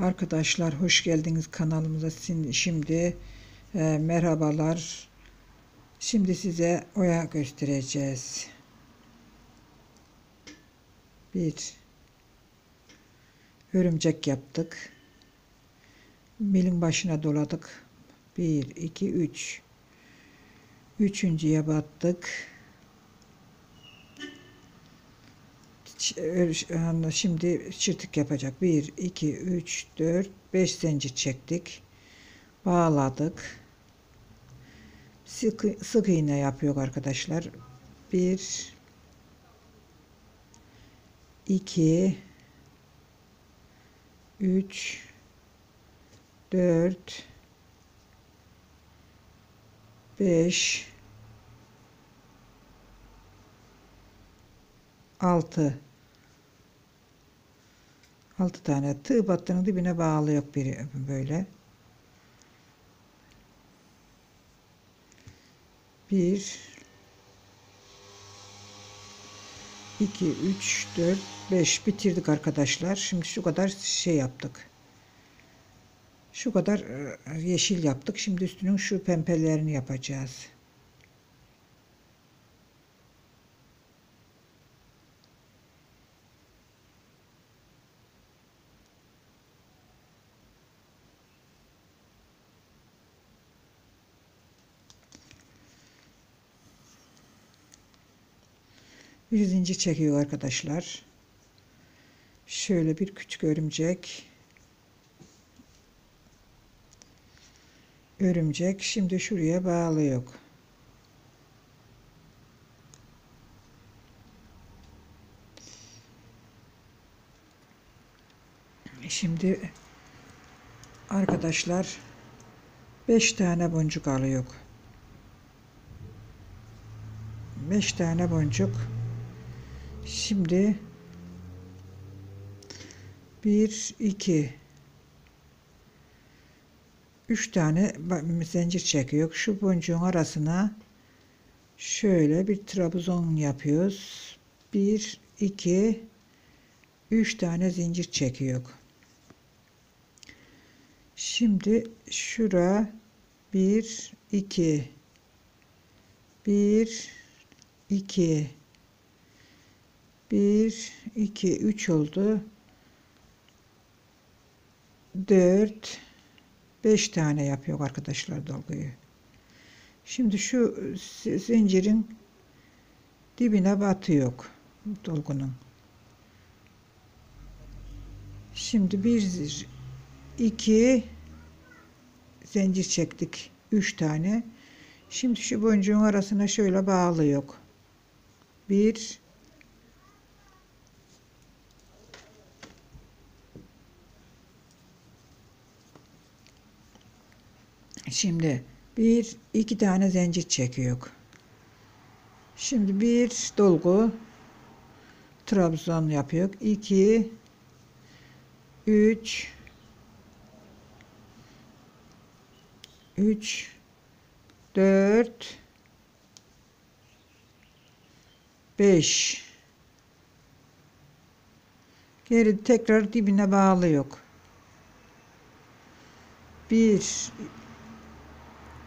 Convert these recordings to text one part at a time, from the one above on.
Arkadaşlar hoş geldiniz kanalımıza. Şimdi e, merhabalar. Şimdi size oya göstereceğiz. Bir örümcek yaptık. Milin başına doladık. Bir, iki, üç. Üçüncüye battık. Şimdi çırtık yapacak. 1, 2, 3, 4, 5 zincir çektik. Bağladık. Sık, sık iğne yapıyor arkadaşlar. 1 2 3 4 5 6 6 tane tığ battının dibine bağlıyor biri böyle. 1 2 3 4 5 bitirdik arkadaşlar. Şimdi şu kadar şey yaptık. Şu kadar e, yeşil yaptık. Şimdi üstünün şu pembelerini yapacağız. Bir zincir çekiyor arkadaşlar. Şöyle bir küçük örümcek. Örümcek şimdi şuraya bağlıyor. Şimdi arkadaşlar 5 tane boncuk alıyor. 5 tane boncuk. Şimdi 1 2 3 tane zincir çekiyor. Şu boncuğun arasına şöyle bir trabzon yapıyoruz. 1 2 3 tane zincir çekiyor. Şimdi şura 1 2 1 2 1 2 3 oldu. 4 5 tane yapıyor arkadaşlar dolguyu. Şimdi şu zincirin dibine batıyor dolgunun. Şimdi bir iki zincir çektik. 3 tane. Şimdi şu boncuğun arasına şöyle bağlıyor. Bir Şimdi bir iki tane zincir çekiyor. Şimdi bir dolgu trabzan yapıyor. 2 3 3 4 5 Geri tekrar dibine bağlıyor. 1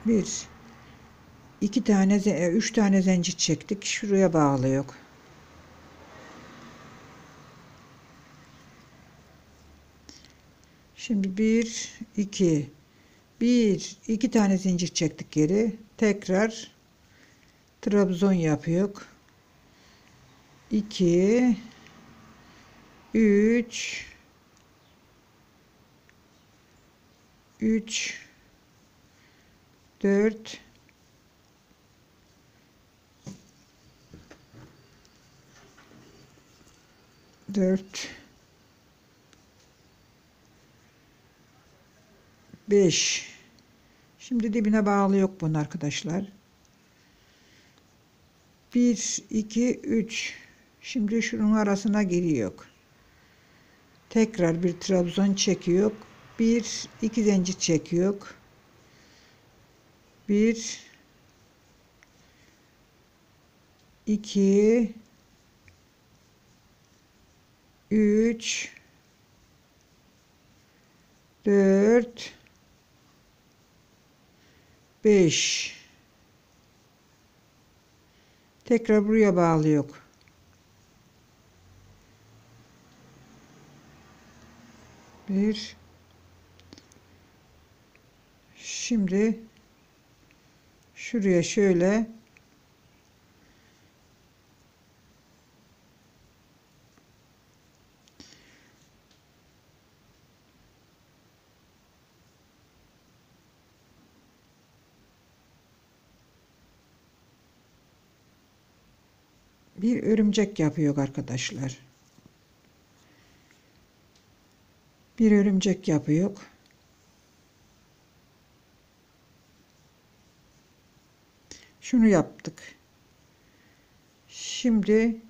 bir iki tane üç tane zincir çektik şuraya bağlıyor şimdi bir iki bir iki tane zincir çektik geri tekrar trabzon yapıyor. 2 3 3 4 4 5 Şimdi dibine bağlı yok bunun arkadaşlar. 1 2 3 Şimdi şunun arasına giriyor. Tekrar bir trabzon çekiyor. 1 2 zincir çekiyor. 1 2 3 4 5 Tekrar buraya bağlıyor. Bir Şimdi şuraya şöyle bir örümcek yapıyor arkadaşlar. Bir örümcek yapıyor. Şunu yaptık. Şimdi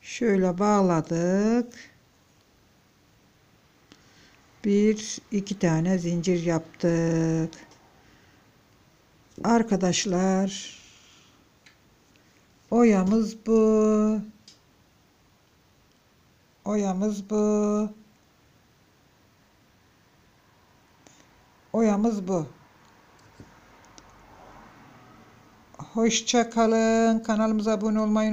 şöyle bağladık. Bir, iki tane zincir yaptık. Arkadaşlar oyamız bu. Oyamız bu. Oyamız bu. Hoşça kalın. Kanalımıza abone olmayı unutmayın.